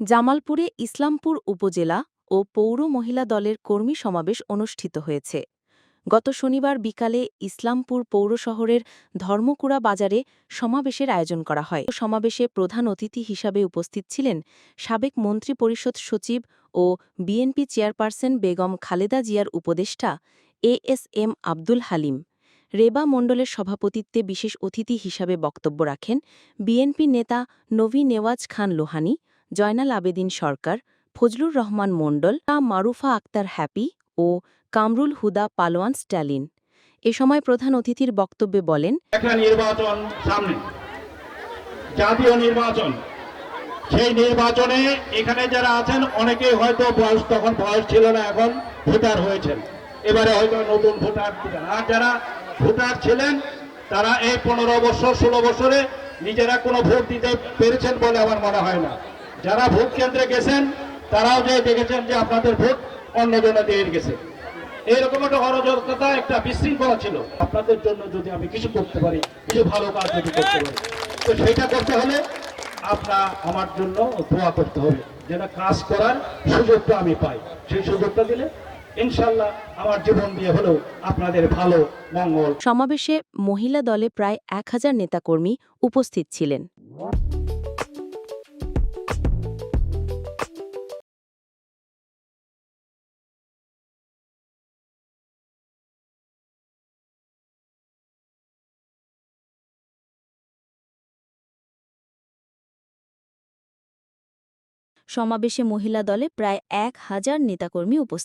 জামালপুরে ইসলামপুর উপজেলা ও পৌর মহিলা দলের কর্মী সমাবেশ অনুষ্ঠিত হয়েছে। গত শনিবার বিকালে ইসলামপুর পৌর শহরের ধর্মকুড়া বাজারে সমাবেশের আয়োজন করা হয়। সমাবেশে প্রধান অতিথি হিসাবে উপস্থিত ছিলেন সাবেক মন্ত্রী পরিষদ সচিব ও বিএনপি চেয়ারপারসন বেগম খালেদা জিয়ার উপদেষ্টা A S M Abdul Halim. Reba মণ্ডলের সভাপতিত্বে বিশেষ অতিথি হিসাবে বক্তব্য রাখেন বিএনপি নেতা নবী নেওয়াজ খান লোহানী জয়নাল আবেদিন সরকার, ফজলুর রহমান মণ্ডল মারুফা আক্তার হ্যাপি ও কামরুল হুদা পালোয়ান স্ট্যালিন। এ সময় প্রধান অতিথির বক্তব্যে বলেন নির্বাচন সামনে। জাতীয় নির্বাচন। সেই নির্বাচনে এখানে যারা আছেন, অনেকেই হয়তো বয়স তখন বয়স ছিল না, এখন ভোটার হয়েছেন। এবারে হয়তো নতুন ভোটার আর যারা ভোটার ছিলেন, তারা এই পনেরো বছর, ষোলো বছরে নিজেরা কোনো ভোট দিতে পেরেছেন বলে আমার মনে হয় না। যারা ভোট কেন্দ্রে গেছেন, তারাও যে দেখেছেন যে আপনাদের ভোট অন্যজনে দিয়ে গেছে। এইরকম একটা অরাজকতা, একটা বিশৃঙ্খলা ছিল। আপনাদের জন্য যদি আমি কিছু করতে পারি, কিছু ভালো কাজ যদি করতে পারি, তো সেইটা করতে হলে আপনার আমার জন্য দোয়া করতে হবে যেটা কাজ করার সুযোগটা আমি পাই। সেই সুযোগটা দিলে ইনশাল্লাহ আমার জীবন দিয়ে হলেও আপনাদের ভালো, মঙ্গল। সমাবেশে মহিলা দলে প্রায় এক হাজার নেতাকর্মী উপস্থিত ছিলেন। সমাবেশে মহিলা দলে প্রায় এক হাজার নেতাকর্মী উপস্থিত।